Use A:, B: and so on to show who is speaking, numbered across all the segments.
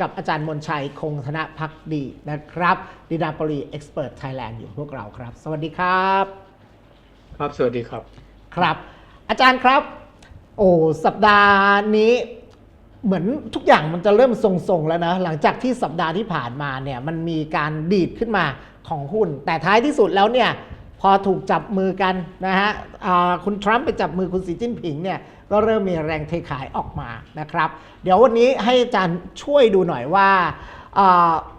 A: กับอาจารย์มนชัยคงธนพักดีนะครับดีนาปรีเอ็กซ์เพรสไทยแลนด์อยู่พวกเราครับ สวัสดีครับ
B: ครับสวัสดีครับ
A: ครับ อาจารย์ครับ โอ้สัปดาห์นี้เหมือนทุกอย่างมันจะเริ่มทรงๆแล้วนะ หลังจากที่สัปดาห์ที่ผ่านมาเนี่ยมันมีการดีดขึ้นมาของหุ้น แต่ท้ายที่สุดแล้วเนี่ยพอถูกจับมือกันนะฮะอ่าคุณทรัมป์ไปจับมือคุณสีจิ้นผิงเนี่ย ก็เริ่มมีแรงเทขายออกมานะครับ เดี๋ยววันนี้ให้อาจารย์ช่วยดูหน่อยว่า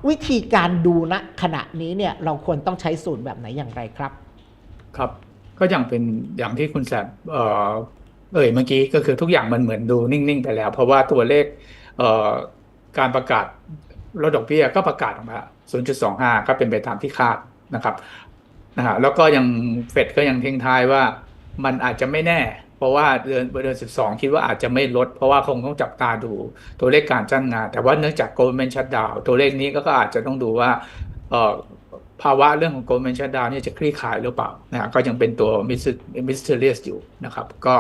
A: วิธีการดูณขณะนี้เนี่ยเราควรต้องใช้สูตรแบบไหนอย่างไรครับ
B: ครับก็อย่างเป็นอย่างที่คุณแสบเอ่อเอ่ยเมื่อกี้ก็คือทุกอย่างมันเหมือนดูนิ่งๆไปแล้ว เพราะว่าตัวเลขเการประกาศลดดอกเบี้ยก็ประกาศออกมา 0.25 ก็เป็นไปตามที่คาดนะครับนะฮะแล้วก็ยังเฟดก็ยังทิ้งท้ายว่ามันอาจจะไม่แน่ ราะว่าเดือนเดือน 12 คิดว่าอาจจะไม่ลด เพราะว่าคงต้องจับตาดูตัวเลขการจ้างงาน แต่ว่าเนื่องจาก Goldman Shutdown ตัวเลขนี้ก็อาจจะต้องดูว่าภาวะเรื่องของ Goldman Shutdown เนี่ยจะคลี่คลายหรือเปล่านะฮะก็ยังเป็นตัว mysterious อยู่นะครับ ก็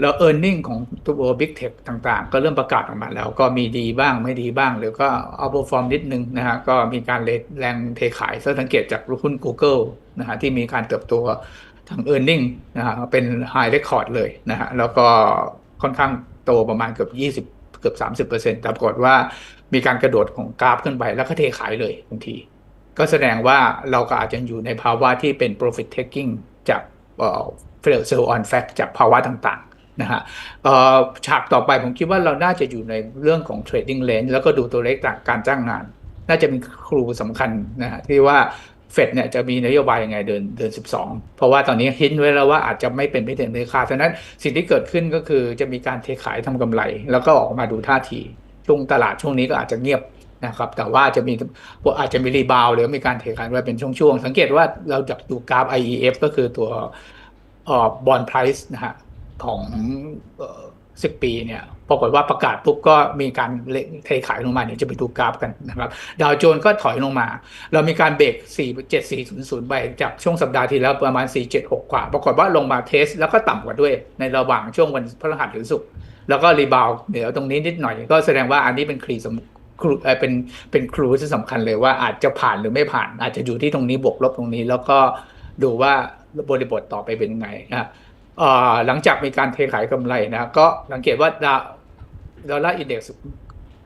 B: แล้ว e a r n i n g ของตัว Big Tech ต่างๆ ก็เริ่มประกาศออกมาแล้ว ก็มีดีบ้างไม่ดีบ้าง หรือก็ outperform นิดนึงนะฮะก็มีการเลแรงเทขายสังเกตจากหุ้น Google นะฮะที่มีการเติบโต ทาง e a r n i n g นะฮะเป็น high record เลยนะฮะแล้วก็ค่อนข้างโตประมาณเกือบ 20 เกือบ 30%แต่ปรากฏว่ามีการกระโดดของกราฟขึ้นไปแล้วก็เทขายเลยทันที ก็แสดงว่าเราก็อาจจะอยู่ในภาวะที่เป็น profit taking จากเอ่อ sell on fact จากภาวะต่างๆนะฮะฉากต่อไปผมคิดว่าเราน่าจะอยู่ในเรื่องของ trading range แล้วก็ดูตัวเลขจากการจ้างงาน น่าจะเป็นครูสำคัญนะฮะที่ว่า เฟดเนี่ยจะมีนโยบายยังไงเดินเดิน12 เพราะว่าตอนนี้ฮินไว้แล้วว่าอาจจะไม่เป็นไปตามที่คาฉะนั้นสิ่งที่เกิดขึ้นก็คือจะมีการเทขายทำกำไร แล้วก็ออกมาดูท่าทีช่วงตลาดช่วงนี้ก็อาจจะเงียบนะครับแต่ว่าจะมีอาจจะมีรีบาวหรือมีการเทขายไว้เป็นช่วงๆ สังเกตว่าเราจะดูกราฟ IEF ก็คือตัวออบอลไพรซ์นะฮะของสิบปีเนี่ย ปรากฏว่าประกาศปุ๊บก็มีการเทขายลงมาเนี่ยจะไปดูกราฟกันนะครับดาวโจนส์ก็ถอยลงมา เรามีการเบรก4 7 4 0 0 ไปจากช่วงสัปดาห์ที่แล้วประมาณ 4 7 6 กว่า ปรากฏว่าลงมาเทส แล้วก็ต่ำกว่าด้วยในระหว่างช่วงวันพฤหัสหรือศุกร์แล้วก็รีบาวเดี๋ยวตรงนี้นิดหน่อยก็แสดงว่าอันนี้เป็นครีสครูเป็นเป็นครูที่สำคัญเลยว่าอาจจะผ่านหรือไม่ผ่าน อาจจะอยู่ที่ตรงนี้บวกลบตรงนี้ แล้วก็ดูว่าบริบทต่อไปเป็นยังไงนะหลังจากมีการเทขายกำไรนะก็สังเกตว่าดาว ดอลลาร์อินเด็กซ์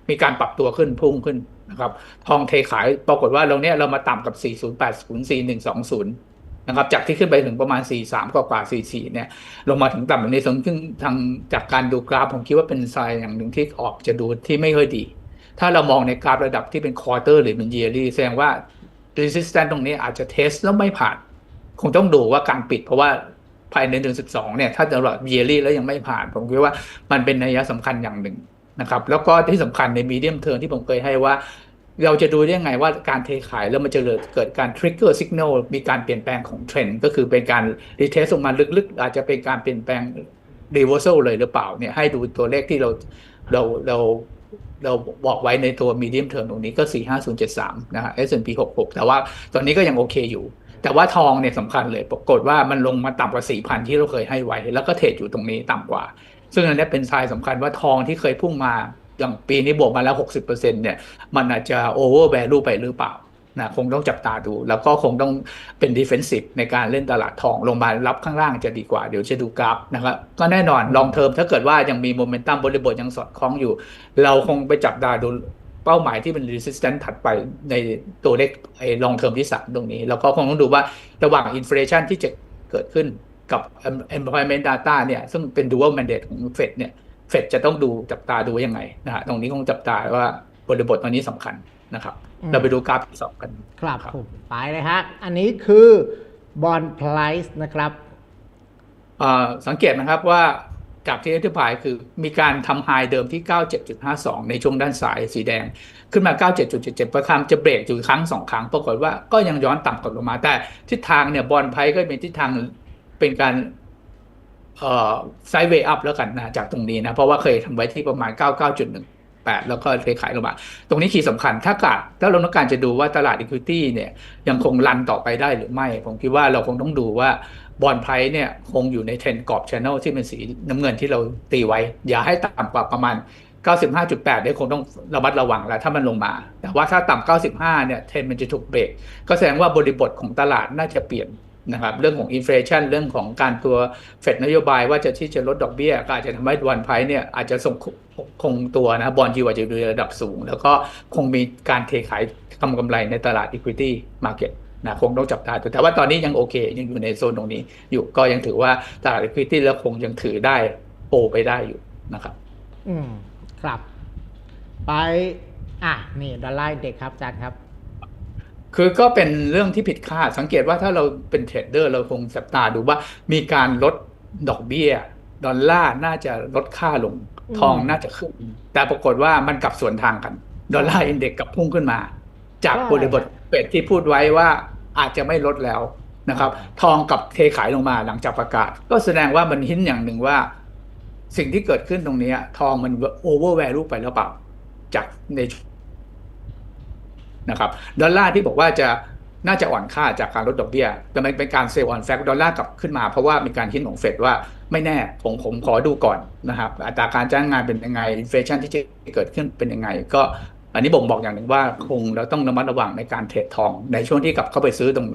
B: มีการปรับตัวขึ้นพุ่งขึ้นนะครับ ทองเทขายปรากฏว่าเราเนี้ยเรามาต่ำกับ 4080 4120 นะครับ จากที่ขึ้นไปถึงประมาณ 43 กว่ากว่า 44 เนี่ย ลงมาถึงต่ำแบบนี้ซึ่งทางจากการดูกราฟ ผมคิดว่าเป็นไซน์อย่างหนึ่งที่ออกจะดูที่ไม่ค่อยดี ถ้าเรามองในกราฟระดับที่เป็นควอเตอร์หรือเป็น yearly แสดงว่า resistance ตรงนี้อาจจะเทสแล้วไม่ผ่าน คงต้องดูว่าการปิดเพราะว่า ภายในเดือน 12 เนี่ย ถ้าตลอด yearly แล้วยังไม่ผ่าน ผมคิดว่ามันเป็นนัยสำคัญอย่างหนึ่งนะครับ แล้วก็ที่สำคัญใน medium term ที่ผมเคยให้ว่า เราจะดูได้ยังไงว่าการเทขายแล้วมันจะเกิดการ trigger signal มีการเปลี่ยนแปลงของเทรนด์ก็คือเป็นการ retest ลงมาลึกๆ อาจจะเป็นการเปลี่ยนแปลง reversal เลยหรือเปล่าเนี่ยให้ดูตัวเลขที่เราเราเราเราบอกไว้ในตัว medium term ตรงนี้ก็ 45073 นะฮะ S&P 66 แต่ว่าตอนนี้ก็ยังโอเคอยู่ แต่ว่าทองเนี่ยสำคัญเลยปรากฏว่ามันลงมาต่ำกว่า4,000ที่เราเคยให้ไว้ แล้วก็เทรดอยู่ตรงนี้ต่ำกว่า ซึ่งอันนี้เป็นทรายสำคัญว่าทองที่เคยพุ่งมาอย่างปีนี้บวกมาแล้ว 60%เนี่ยมันอาจจะ over value ไปหรือเปล่านะคงต้องจับตาดู แล้วก็คงต้องเป็น defensive ในการเล่นตลาดทองลงมารับข้างล่างจะดีกว่า เดี๋ยวจะดูกราฟนะครับก็แน่นอนลองเทอมถ้าเกิดว่ายังมีโมเมนตัมบริบทยังสอดคล้องอยู่ เราคงไปจับตาดู เป้าหมายที่เป็น resistance ถัดไปในตัวเลขไอ้ลองเทอมที่3ตรงนี้ แล้วก็คงต้องดูว่าระหว่าง inflation ที่จะเกิดขึ้นกับ employment data เนี่ย ซึ่งเป็น dual mandate ของเฟดเนี่ยเฟดจะต้องดูจับตาดูยังไงนะฮะตรงนี้คงจับตาว่าบริบทตอนนี้สำคัญนะครับ เราไปดูกราฟที่สองกัน
A: ครับผมไปเลยฮะ อันนี้คือบอลไพรซ์นะครับ
B: สังเกตนะครับว่า จากที่อธิบายคือมีการทำไฮเดิมที่ 97.52 ในช่วงด้านซ้ายสีแดง ขึ้นมา 97.77ประคำจะเบรกอยู่ครั้งสองครั้ง ปรากฏว่าก็ยังย้อนต่ำกลับลงมา แต่ทิศทางเนี่ยบอลไพก็เป็นทิศทางเป็นการไซด์เวย์อัพแล้วกันนะจากตรงนี้นะ เพราะว่าเคยทำไว้ที่ประมาณ 99.1 8 แล้วก็เทขายลงมาตรงนี้คีย์สำคัญถ้ากาดถ้าเราต้องการจะดูว่าตลาด Equity เนี่ยยังคงรันต่อไปได้หรือไม่ ผมคิดว่าเราคงต้องดูว่าบอลไพร์เนี่ยคงอยู่ในเทรนกรอบช n นลที่เป็นสีน้ำเงินที่เราตีไว้ อย่าให้ต่ำกว่าประมาณ 95.8เนี่ยคงต้องระมัดระวังแล้วถ้ามันลงมา แต่ว่าถ้าต่ำ95เนี่ยเทรนด์มันจะถูกเบรกก็แสดงว่าบริบทของตลาดน่าจะเปลี่ยน นะครับเรื่องของอินฟลชันเรื่องของการตัวเฟดนโยบายว่าจะที่จะลดดอกเบี้ยก็อาจจะทำให้วันไพเนี่ยอาจจะส่งคงตัวนะบอลยูอาจจะอยู่ระดับสูง แล้วก็คงมีการเทขายทำกำไรในตลาด Equity Market นะคงต้องจับตาดูแต่ว่าตอนนี้ยังโอเค ยังอยู่ในโซนตรงนี้อยู่ก็ยังถือว่าตลาด Equity แล้วคงยังถือได้โปไปได้อยู่นะครับ
A: อืมครับ ไป อะ นี่ดอลลาร์อินเด็กซ์ครับอาจารย์ครับ
B: คือก็เป็นเรื่องที่ผิดคาด สังเกตว่าถ้าเราเป็นเทรดเดอร์เราคงจับตาดูว่ามีการลดดอกเบี้ย ดอลลาร์น่าจะลดค่าลง
A: อืม
B: ทองน่าจะขึ้น แต่ปรากฏว่ามันกลับสวนทางกัน ดอลลาร์อินเด็กซ์กลับพุ่งขึ้นมา จากบริบทเฟดที่พูดไว้ว่าอาจจะไม่ลดแล้วนะครับ ทองกลับเทขายลงมาหลังจากประกาศ ก็แสดงว่ามันหินอย่างหนึ่งว่า สิ่งที่เกิดขึ้นตรงเนี้ยทองมันโอเวอร์แวลูไปแล้วเปล่า จากใน นะครับดอลลาร์ที่บอกว่าจะน่าจะอ่อนค่าจากการลดดอกเบี้ยแต่มันเป็นการเซลล์ออนแฟกดอลลาร์กลับขึ้นมาเพราะว่ามีการหินของเฟดว่าไม่แน่ผมผมขอดูก่อนนะครับอัตราการจ้างงานเป็นยังไงอินเฟชันที่จะเกิดขึ้นเป็นยังไง ก็อันนี้บ่งบอกอย่างหนึ่งว่าคงเราต้องระมัดระวังในการเทรดทอง ในช่วงที่กลับเข้าไปซื้อตรง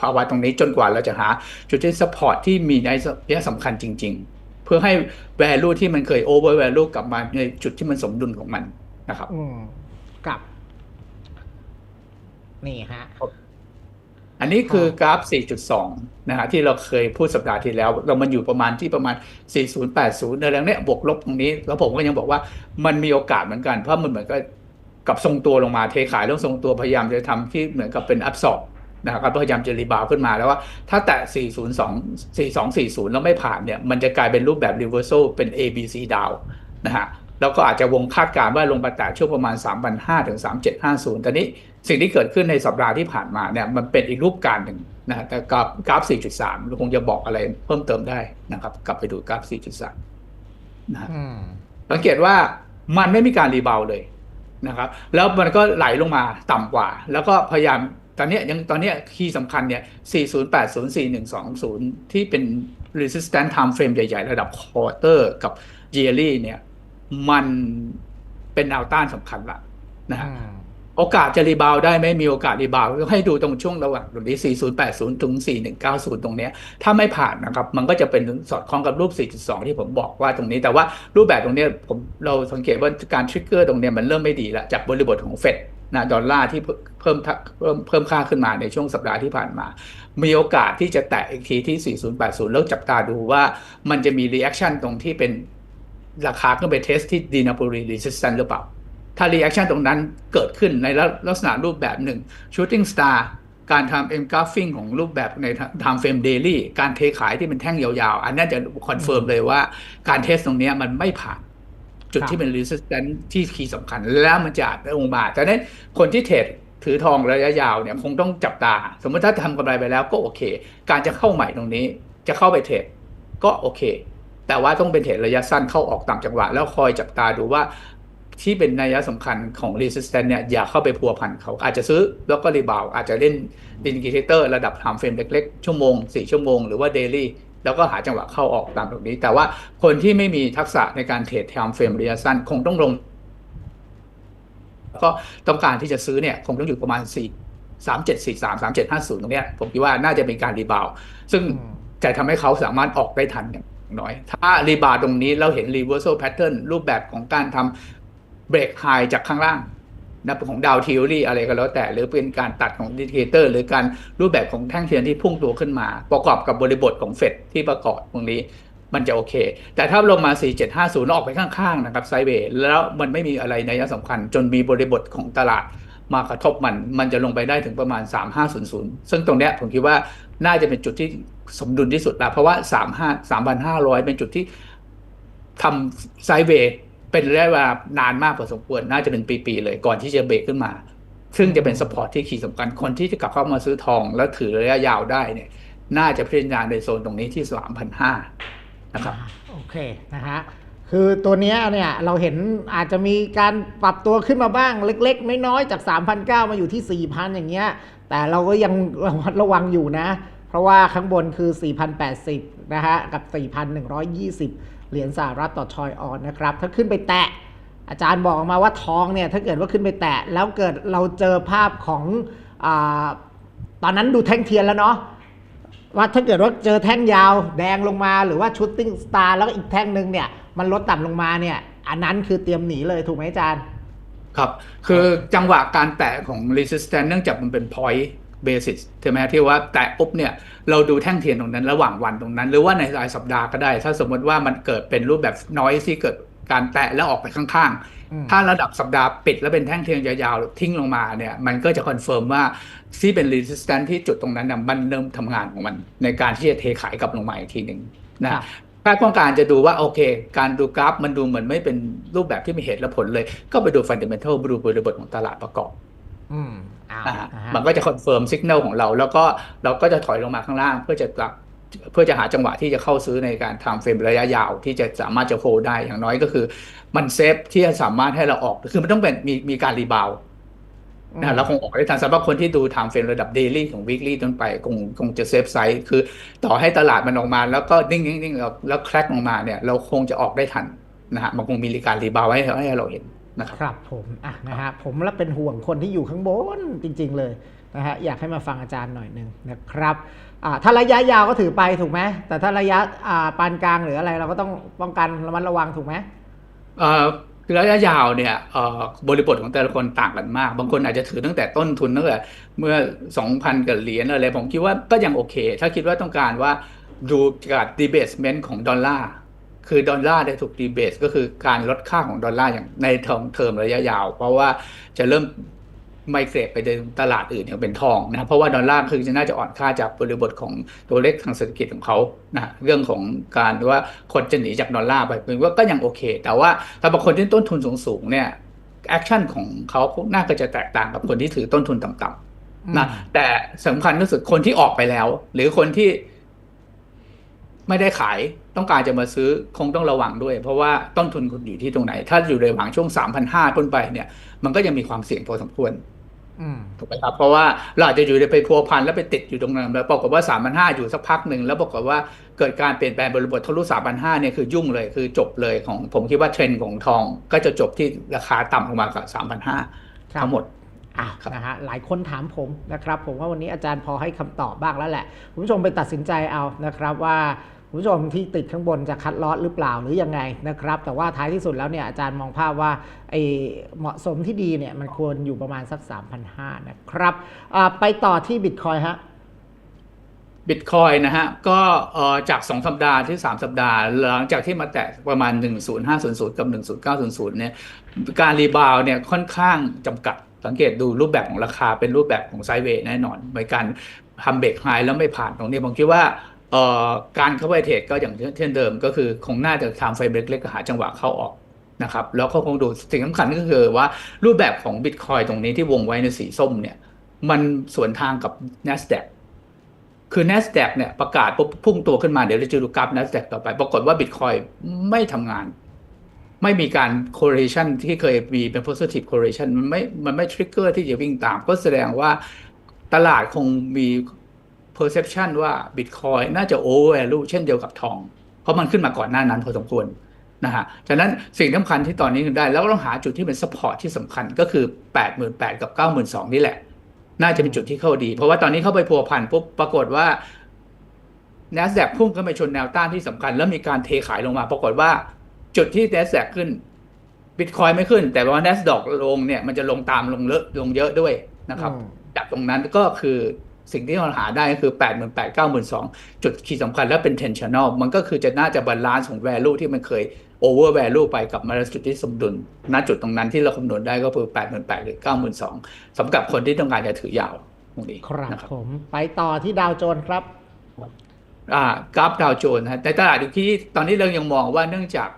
B: ภาวะตรงนี้จนกว่าเราจะหา จุดที่สปอร์ตที่มีในระยะสำคัญจริง ๆ เพื่อให้ value ที่มันเคย over value กลับมาในจุดที่มันสมดุลของมันนะครับ
A: อืมกลับ นี่ฮะ
B: อันนี้คือกราฟ 4.2 นะฮะที่เราเคยพูดสัปดาห์ที่แล้ว เรามันอยู่ประมาณที่ประมาณ 40 80ในเรื่องเนี้ยบวกลบตรงนี้ แล้วผมก็ยังบอกว่ามันมีโอกาสเหมือนกัน เพราะมันเหมือนกับกับทรงตัวลงมาเทขายแล้วทรงตัวพยายามจะทำที่เหมือนกับเป็นอัพสอบนะครับพยายามจะรีบาวขึ้นมาแล้วว่าถ้าแตะ 402 4240 แล้วไม่ผ่านเนี่ย มันจะกลายเป็นรูปแบบ reversal เป็น ABC down นะฮะแล้วก็อาจจะวงคาดการณ์ว่าลงไปแตะช่วงประมาณ 3,500 ถึง 3750 ตอนนี้ สิ่งที่เกิดขึ้นในสัปดาห์ที่ผ่านมาเนี่ยมันเป็นอีกรูปการหนึ่งนะฮะแต่กราฟกราฟ 4.3เราคงจะบอกอะไรเพิ่มเติมได้นะครับ กลับไปดูกราฟ 4.3นะฮะ
A: อืมสั
B: สังเกตว่ามันไม่มีการรีบาวด์เลยนะครับ แล้วมันก็ไหลลงมาต่ำกว่า แล้วก็พยายามตอนเนี้ยยังตอนเนี้ยคีย์สำคัญเนี่ย 4080 4120 ที่เป็น resistance time frame ใหญ่ ๆ ระดับ quarter กับ yearly เนี่ย มันเป็นแนวต้านสำคัญละนะฮะ
A: อืม
B: โอกาสจะรีบาวได้ไหมมีโอกาสรีบาวให้ดูตรงช่วงระหว่างตรงนี้4080 ถึง 4190 ตรงนี้ถ้าไม่ผ่านนะครับมันก็จะเป็นสอดคล้องกับรูป 4.2 ที่ผมบอกว่าตรงนี้ แต่ว่ารูปแบบตรงนี้ผมเราสังเกตว่าการทริกเกอร์ตรงนี้มันเริ่มไม่ดีแล้วจากบริบทของเฟดนะดอลลาร์ที่เพิ่มเพิ่มเพิ่มค่าขึ้นมาในช่วงสัปดาห์ที่ผ่านมา มีโอกาสที่จะแตะอีกทีที่ 4080 แล้วจับตาดูว่ามันจะมีรีแอคชั่นตรงที่เป็นราคาขึ้นไปเทสที่ดีนาโปลีรีสิสแตนหรือเปล่า ถ้า reaction ตรงนั้นเกิดขึ้นในลักษณะรูปแบบหนึ่ง shooting star การทำ engulfing ของรูปแบบใน time frame daily การเทขายที่เป็นแท่งยาวๆ อันนั้นจะคอนเฟิร์มเลยว่าการเทสตรงเนี้ยมันไม่ผ่าน จุด
A: ครับ
B: ที่เป็น resistance ที่คีย์สำคัญแล้วมันจะลงมาแต่นั้นคนที่เทรดถือทองระยะยาวเนี่ยคงต้องจับตา สมมติถ้าทำกำไรไปแล้วก็โอเค การจะเข้าใหม่ตรงนี้จะเข้าไปเทรดก็โอเค แต่ว่าต้องเป็นเทรดระยะสั้นเข้าออกตามจังหวะ แล้วคอยจับตาดูว่า ที่เป็นนัยสำคัญของ resistance เนี่ยอย่าเข้าไปพัวพันเขาอาจจะซื้อแล้วก็รีบาวอาจจะเล่น indicator ระดับ time frame เล็กๆ ชั่วโมง 4 ชั่วโมงหรือว่า daily แล้วก็หาจังหวะเข้าออกตามตรงนี้ แต่ว่าคนที่ไม่มีทักษะในการเทรด time frame ระยะสั้นคงต้องลง ก็ต้องการที่จะซื้อเนี่ยคงต้องอยู่ประมาณ 4 3 7 4 3 3 7 5 0 ตรงเนี้ยผมคิดว่าน่าจะเป็นการรีบาวซึ่ง
A: อืม
B: จะทำให้เขาสามารถออกได้ทันอย่างน้อย ถ้ารีบาวตรงนี้เราเห็น reversal pattern รูปแบบของการทำ เบรกไฮจากข้างล่างนะของดาวทีโอรีอะไรก็แล้วแต่ หรือเป็นการตัดของดิเคเตอร์หรือการรูปแบบของแท่งเทียนที่พุ่งตัวขึ้นมา ประกอบกับบริบทของเฟดที่ประกอบตรงนี้มันจะโอเค แต่ถ้าลงมา 4750 ออกไปข้างๆ นะครับไซเวย์แล้วมันไม่มีอะไรในยะสำคัญ จนมีบริบทของตลาดมากระทบมัน มันจะลงไปได้ถึงประมาณ 3500 ซึ่งตรงเนี้ยผมคิดว่าน่าจะเป็นจุดที่สมดุลที่สุดล้วเพราะว่า 35 3,500 เป็นจุดที่ทำไซเวย์ เป็นระยะเวลานานมากพอสมควรน่าจะเป็นปีๆเลยก่อนที่จะเบรกขึ้นมา ซึ่งจะเป็นสปอร์ตที่ขีดสำคัญคนที่จะกลับเข้ามาซื้อทองแล้วถือระยะยาวได้เนี่ย น่าจะพิจารณาในโซนตรงนี้ที่3,500นะครับ
A: โอเคนะฮะคือตัวนี้เนี่ยเราเห็นอาจจะมีการปรับตัวขึ้นมาบ้างเล็ก ๆ น้อยๆจาก3,900มาอยู่ที่ 4,000 อย่างเงี้ย แต่เราก็ยังระมัดระวังอยู่นะ เพราะว่าข้างบนคือ 4,080 นะฮะ กับ 4,120 เหรียญสหรัฐต่อทอยออนนะครับ ถ้าขึ้นไปแตะ อาจารย์บอกมาว่าทองเนี่ยถ้าเกิดว่าขึ้นไปแตะ แล้วเกิดเราเจอภาพของอตอนนั้นดูแท่งเทียนแล้วเนาะว่าถ้าเกิดว่าเจอแท่งยาวแดงลงมาหรือว่าชุดติ้งสตาร์แล้วก็อีกแท่งหนึ่งเนี่ยมันลดต่ำลงมาเนี่ยอันนั้นคือเตรียมหนีเลยถูกไหมอาจารย์
B: ครับ คือจังหวะการแตะของ resistance เนื่องจากมันเป็น point basis ใช่ไหมที่ว่าแตะปุ๊บเนี่ยเราดูแท่งเทียนตรงนั้นระหว่างวันตรงนั้น หรือว่าในรายสัปดาห์ก็ได้ ถ้าสมมติว่ามันเกิดเป็นรูปแบบ noise ที่เกิดการแตะแล้วออกไปข้าง
A: อืม
B: ๆถ้าระดับสัปดาห์ปิดแล้วเป็นแท่งเทียนยาวๆทิ้งลงมาเนี่ยมันก็จะคอนเฟิร์มว่าที่เป็น resistance ที่จุดตรงนั้นน่ะมันเริ่มทำงานของมัน ในการที่จะเทขายกลับลงมาอีกทีหนึ่งนะ
A: ครับ
B: ถ้าต้องการจะดูว่าโอเค การดูกราฟมันดูเหมือนไม่เป็นรูปแบบที่มีเหตุและผลเลย ก็ไปดูฟันเดเมนทัลดูบริบทของตลาดประกอบ
A: อืมอ้าว
B: นะฮะ
A: นะฮะ
B: มันก็จะคอนเฟิร์มสัญญาณของเรา แล้วก็เราก็จะถอยลงมาข้างล่างเพื่อจะกลับเพื่อจะหาจังหวะที่จะเข้าซื้อในการทำเฟรมระยะยาวที่จะสามารถจะโฮได้อย่างน้อยก็คือ มันเซฟที่จะสามารถให้เราออกคือมันต้องเป็นมีมีการรีบาวด์นะแล้วคงออกได้ทันสำหรับคนที่ดูทำเฟรมระดับเดลี่ของ weekly ต้นไปคงคงจะเซฟไซส์คือต่อให้ตลาดมันออกมา แล้วก็นิ่งๆๆแล้วแล้วแคร็กลงมาเนี่ย เราคงจะออกได้ทันนะฮะมันคงมีการรีบาวด์ให้ให้เราเห็น นะครับ
A: ครับผมอะนะฮะผมละเป็นห่วงคนที่อยู่ข้างบนจริง ๆ เลยนะฮะอยากให้มาฟังอาจารย์หน่อยหนึ่งนะครับอ่าถ้าระยะยาวก็ถือไปถูกไหมแต่ถ้าระยะอ่าปานกลางหรืออะไรเราก็ต้องป้องกันระมัดระวังถูกไหม
B: เอ่อระยะยาวเนี่ยเอ่อบริบทของแต่ละคนต่างกันมาก บางคนอาจจะถือตั้งแต่ต้นทุนตั้งแต่เมื่อ 2,000กับเหรียญอะไร ผมคิดว่าก็ยังโอเค ถ้าคิดว่าต้องการว่าดูจากดีเบสเมนต์ของดอลลาร์ คือดอลลาร์ได้ถูกดีเบสก็คือการลดค่าของดอลลาร์อย่างในทองเทอมระยะยาว เพราะว่าจะเริ่มไมเกรดไปในตลาดอื่นอย่างเป็นทองนะครับเพราะว่าดอลลาร์คือจะน่าจะอ่อนค่าจากบริบทของตัวเลขทางเศรษฐกิจของเขานะเรื่องของการว่าคนจะหนีจากดอลลาร์ไปเป็นว่าก็ยังโอเค แต่ว่าถ้าบางคนที่ต้นทุนสูงๆเนี่ยแอคชั่นของเขาน่าจะแตกต่างกับคนที่ถือต้นทุนต่ำๆนะแต่สำคัญที่สุดคนที่ออกไปแล้ว หรือคนที่ ไม่ได้ขายต้องการจะมาซื้อคงต้องระวังด้วย เพราะว่าต้นทุนคุณอยู่ที่ตรงไหน ถ้าอยู่ในหวังช่วง 3,500ต้นไปเนี่ยมันก็ยังมีความเสี่ยงพอสมควร
A: อืม
B: ถูกไหมครับเพราะว่าเราอาจจะอยู่ในไปพัวพันแล้วไปติดอยู่ตรงนั้นแล้วปรากฏว่า3,500อยู่สักพักหนึ่งแล้วปรากฏว่าเกิดการเปลี่ยนแปลงบริบททะลุ3,500เนี่ยคือยุ่งเลยคือจบเลยของผมคิดว่าเทรนด์ของทอง ก็จะจบที่ราคาต่ำลงมากับ3,500
A: ครับ
B: ทั้งหมด
A: อะ
B: ครับ
A: นะฮะหลายคนถามผมนะครับ ผมว่าวันนี้อาจารย์พอให้คำตอบบ้างแล้วแหละคุณผู้ชมไปตัดสินใจเอานะครับว่าคุณ ผู้ชมที่ติดข้างบนจะคัดลอตหรือเปล่าหรือยังไงนะครับ แต่ว่าท้ายที่สุดแล้วเนี่ยอาจารย์มองภาพว่าไอเหมาะสมที่ดีเนี่ยมันควรอยู่ประมาณสัก 3,500 นะครับ ไปต่อที่บิตคอยฮะ
B: บิตคอยนะฮะก็จาก 2 สัปดาห์ที่ 3 สัปดาห์ หลังจากที่มาแตะประมาณ 10500 กับ 10900 เนี่ยการรีบาวเนี่ยค่อนข้างจำกัดสังเกตดูรูปแบบของราคาเป็นรูปแบบของไซด์เวย์แน่นอนในการทำเบรกไฮแล้วไม่ผ่านตรงนี้ผมคิดว่า การเข้าไปเทรดก็อย่างเช่นเดิมก็คือคงน่าจะทำไฟเบรกเล็กๆหาจังหวะเข้าออกนะครับ แล้วก็คงดูสิ่งสำคัญก็คือว่ารูปแบบของบิตคอยตรงนี้ที่วงไว้ในสีส้มเนี่ย มันสวนทางกับ NASDAQ คือ NASDAQ เนี่ยประกาศปุ๊บพุ่งตัวขึ้นมาเดี๋ยวเราจะดูกราฟ NASDAQ ต่อไป ปรากฏว่า Bitcoin ไม่ทำงาน ไม่มีการ correlation ที่เคยมีเป็น positive correlation มันไม่ มันไม่ trigger ที่จะวิ่งตาม ก็แสดงว่าตลาดคงมี perception ว่า Bitcoin น่าจะ over value เช่นเดียวกับทอง เพราะมันขึ้นมาก่อนหน้านั้นพอสมควรนะฮะฉะนั้นสิ่งสำคัญที่ตอนนี้ได้ แล้วก็ต้องหาจุดที่เป็น support ที่สำคัญก็คือ 88,000 กับ 92,000 นี่แหละ น่าจะเป็นจุดที่เข้าดี เพราะว่าตอนนี้เข้าไปพัวพันปุ๊บปรากฏว่า NASDAQ พุ่งขึ้นไปชนแนวต้านที่สำคัญ แล้วมีการเทขายลงมา ปรากฏว่าจุดที่ NASDAQ ขึ้น Bitcoin ไม่ขึ้น แต่ว่า NASDAQ ลงเนี่ยมันจะลงตามลงเลอะลงเยอะด้วยนะครับ
A: อืม
B: จากตรงนั้นก็คือ สิ่งที่เราหาได้ก็คือ 8 8 0 0 0 9 2 0 0จุดขีดสำคัญและเป็น tensional มันก็คือจะน่าจะบาลานซ์ของ value ที่มันเคย over value ไปกับมาจุดที่สมดุลณจุดตรงนั้นที่เราคำนวณได้ก็คือ 8 8 0 0 0หรือ92,000สำหรับคนที่ต้องการจะถือยาวตรงนี้
A: ครับ
B: นะครับ
A: ผม ไปต่อที่ดาวโจนส์ครับ
B: อ่ากราฟดาวโจนส์นะฮะแต่ตลาดอยู่ที่ตอนนี้เรายังมองว่าเนื่องจาก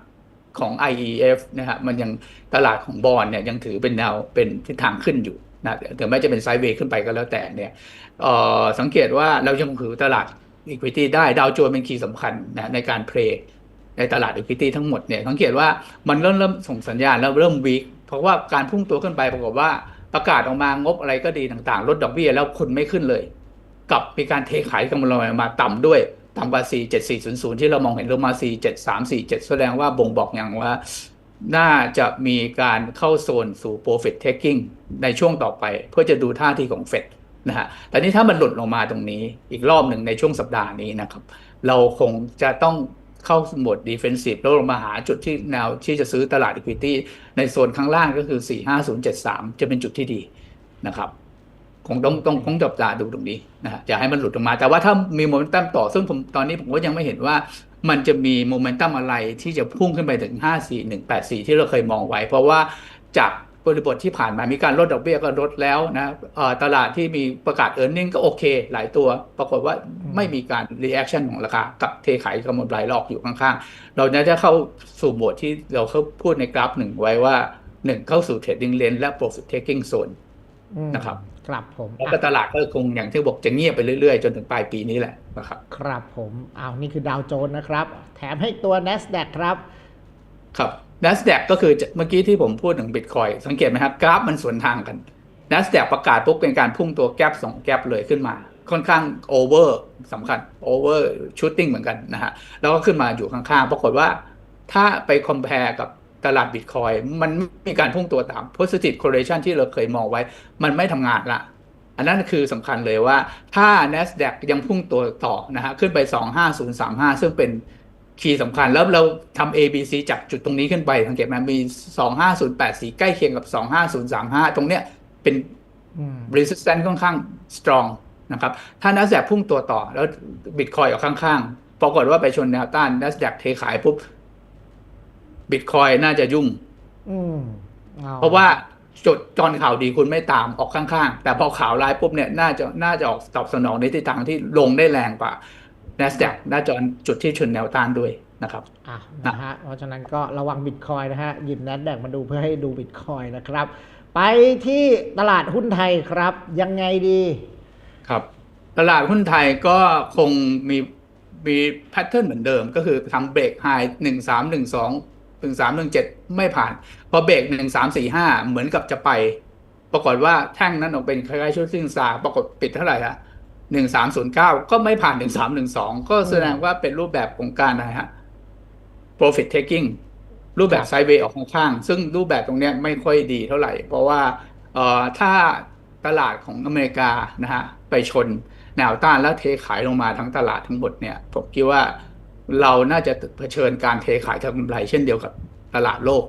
B: ของ IEF นะฮะมันยังตลาดของบอลเนี่ยยังถือเป็นแนวเป็นทิศทางขึ้นอยู่ นะถึงแม้จะเป็นไซด์เวย์ขึ้นไปก็แล้วแต่เนี่ยออสังเกตว่าเรายังถือตลาด Equity ได้ดาวโจนส์เป็นคีย์สำคัญนะในการเพลย์ในตลาด Equity ทั้งหมดเนี่ยสังเกตว่ามันเริ่มเริ่มส่งสัญญาณแล้วเริ่มวีคเพราะว่าการพุ่งตัวขึ้นไปปรากฏว่าประกาศออกมางบอะไรก็ดีต่างๆ ลดดอกเบี้ยแล้วคุณไม่ขึ้นเลยกับมีการเทขายกำลังมาต่ำด้วยต่ำกว่า 4 7 4 0 0 ที่เรามองเห็นลงมา 4 7 3 4 7 แสดงว่าบ่งบอกอย่างว่า น่าจะมีการเข้าโซนสู่ profit taking ในช่วงต่อไป เพื่อจะดูท่าทีของเฟดนะฮะแต่นี้ถ้ามันหลุดลงมาตรงนี้อีกรอบหนึ่งในช่วงสัปดาห์นี้นะครับ เราคงจะต้องเข้าโหมด defensive แล้วลงมาหาจุดที่แนวที่จะซื้อตลาด equity ในโซนข้างล่างก็คือ 45073 จะเป็นจุดที่ดีนะครับคงต้องต้องคงจับตาดูตรงนี้นะฮะอย่าให้มันหลุดลงมา แต่ว่าถ้ามีโมเมนตัมต่อซึ่งผมตอนนี้ผมก็ยังไม่เห็นว่า มันจะมีโมเมนตัมอะไรที่จะพุ่งขึ้นไปถึง 54184 ที่เราเคยมองไว้ เพราะว่าจากบริบทที่ผ่านมามีการลดดอกเบี้ยก็ลดแล้วนะเอ่อตลาดที่มีประกาศ e a r n i n g ก็โอเค หลายตัว ปรากฏว่าไม่มีการ reaction ของราคากับเทขายกำมลไหลหลอกอยู่ข้างๆ เราจะเข้าสู่โหมดที่เราเขาพูดในกราฟหนึ่งไว้ว่าหนึ่งเข้าสู่ trading lane และ profit taking zone
A: อืม
B: นะครับ
A: ครับผม
B: แล้ว
A: อะ
B: ก็ตลาดก็คงอย่างที่บอกจะเงียบไปเรื่อยๆ จนถึงปลายปีนี้แหละนะครับ
A: ครับผมอ้าวนี่คือดาวโจนส์นะครับ แถมให้ตัว NASDAQ ครับ
B: ครับ NASDAQ ก็คือจะเมื่อกี้ที่ผมพูดถึง Bitcoin สังเกตไหมครับ กราฟมันสวนทางกัน NASDAQ ประกาศปุ๊บเป็นการพุ่งตัวแกลบสองแกลบเลยขึ้นมา ค่อนข้างโอเวอร์สำคัญโอเวอร์ชูตติ้งเหมือนกันนะฮะแล้วก็ขึ้นมาอยู่ข้างๆปรากฏว่า ถ้าไปคอม p a r e กับ ตลาด Bitcoin มันไม่มีการพุ่งตัวตาม positive correlation ที่เราเคยมองไว้ มันไม่ทำงานละอันนั้นคือสำคัญเลยว่าถ้า NASDAQ ยังพุ่งตัวต่อนะฮะขึ้นไป 25035 ซึ่งเป็นคีย์สำคัญแล้วเราทำ ABC จากจุดตรงนี้ขึ้นไปสังเกตไหมมี 25084 ใกล้เคียงกับ 25035 ตรงเนี้ยเป็น
A: อืม
B: resistance ค่อนข้าง strong นะครับ ถ้า NASDAQ พุ่งตัวต่อแล้ว Bitcoin ออกข้างๆปรากฏว่าไปชนแนวต้าน NASDAQ เทขายปุ๊บ Bitcoin น่าจะยุ่ง
A: อืมอ
B: เพราะว่าจดตอนข่าวดีคุณไม่ตามออกข้างๆ แต่พอข่าวร้ายปุ๊บเนี่ยน่าจะน่าจะออกตอบสนองในทิศทางที่ลงได้แรงกว่า NASDAQ น่าจะจุดที่ชนแนวต้านด้วยนะครับ
A: อะนะฮะเพราะฉะนั้นก็ระวังบิตคอยนะฮะ หยิบ NASDAQ มาดูเพื่อให้ดูบิตคอยนะครับ ไปที่ตลาดหุ้นไทยครับ ยังไงดี
B: ครับ ตลาดหุ้นไทยก็คงมีมีแพทเทิร์นเหมือนเดิมก็คือทำเบรกไฮหนึ่งสามหนึ่งสอง หนึ่งสามหนึ่งเจ็ดไม่ผ่าน พอเบรกหนึ่งสามสี่ห้าเหมือนกับจะไป ปรากฏว่าแท่งนั้นออกเป็นคล้ายๆชุดซิ่งซาปรากฏปิดเท่าไหร่ฮะหนึ่งสามศูนย์เก้าก็ไม่ผ่านหนึ่งสามหนึ่งสองก็แสดงว่าเป็นรูปแบบของการอะไรฮะ profit taking รูปแบบไซด์เวย์ออกข้างๆซึ่งรูปแบบตรงนี้ไม่ค่อยดีเท่าไหร่ เพราะว่าเอ่อถ้าตลาดของอเมริกานะฮะไปชนแนวต้านแล้วเทขายลงมาทั้งตลาดทั้งหมดเนี่ยผมคิดว่า เราน่าจะเผชิญการเทขายทำกำไรเช่นเดียวกับตลาดโลก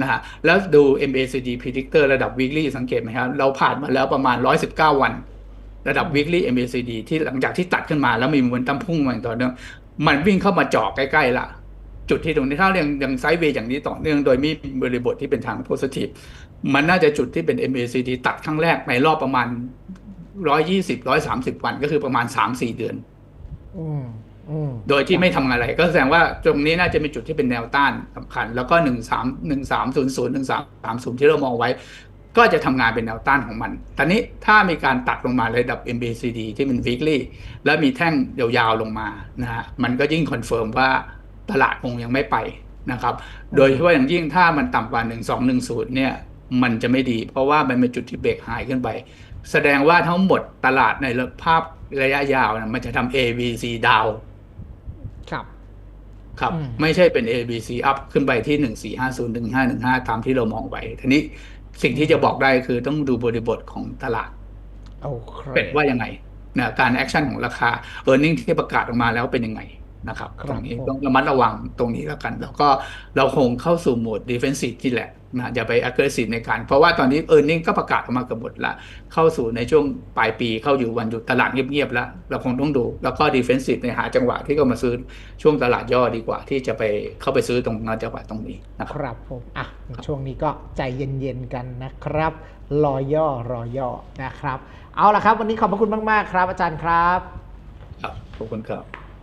B: นะฮะแล้วดู MACD predictor ระดับ weekly สังเกตไหมครับ เราผ่านมาแล้วประมาณ 119 วัน ระดับ weekly MACD ที่หลังจากที่ตัดขึ้นมาแล้วมีมวลตั้มพุ่งมาอย่างต่อเนื่องมันวิ่งเข้ามาเจาะใกล้ๆละจุดที่ตรงนี้ถ้ายังยังไซด์เวย์อย่างนี้ต่อเนื่องโดยมีบริบทที่เป็นทางโพ i ิทีฟมันน่าจะจุดที่เป็น MACD ตัดครั้งแรกในรอบประมาณ 120 130 วันก็คือประมาณ 3-4 เดือน
A: อือืม
B: โดยที่ไม่ทำอะไร ก็แสดงว่าตรงนี้น่าจะเป็นจุดที่เป็นแนวต้านสำคัญ แล้วก็1 3 1 3 0 0 1 3 3 0ที่เรามองไว้ ก็จะทำงานเป็นแนวต้านของมัน ตอนนี้ถ้ามีการตัดลงมาระดับ MACD ที่เป็น weekly แล้วมีแท่งยาวๆลงมานะฮะมันก็ยิ่งคอนเฟิร์มว่าตลาดคงยังไม่ไปนะครับ โดยเฉพาะอย่างยิ่งถ้ามันต่ำกว่า 1210 เนี่ย มันจะไม่ดี เพราะว่ามันเป็นจุดที่เบรกหายขึ้นไป แสดงว่าทั้งหมดตลาดในภาพระยะยาวนะมันจะทำ A B C ดาว
A: ครับ
B: ครับ
A: อืม
B: ไม่ใช่เป็น A B C up ขึ้นไปที่1450 1515ตามที่เรามองไว้ทีนี้สิ่งที่จะบอกได้คือต้องดูบริบทของตลาด
A: โอเค
B: เป็ดว่ายังไงนะการแอคชั่นของราคา e a r n i n g ที่ประกาศออกมาแล้วเป็นยังไง นะครับตรงนี้ต้องระมัดระวังตรงนี้แล้วกัน แล้วก็เราคงเข้าสู่โหมด defensive ที่แหละนะอย่าไป aggressive ในการ เพราะว่าตอนนี้ e a r n i n g ก็ประกาศออกมาเกือบหมดละเข้าสู่ในช่วงปลายปีเข้าอยู่วันหยุดตลาดเงียบๆแล้ว เราคงต้องดู แล้วก็ defensive ในหาจังหวะที่ก็มาซื้อช่วงตลาดย่อดีกว่า ที่จะไปเข้าไปซื้อตรงนั้นจังหวะตรงนี้นะค
A: ครับรับผมอะช่วงนี้ก็ใจเย็นๆกันนะครับรอย่อรอย่อนะครับ เอาละครับ วันนี้ขอบพระคุณมากๆ ครับ อาจารย์ครับ
B: ครับขอบคุณครับ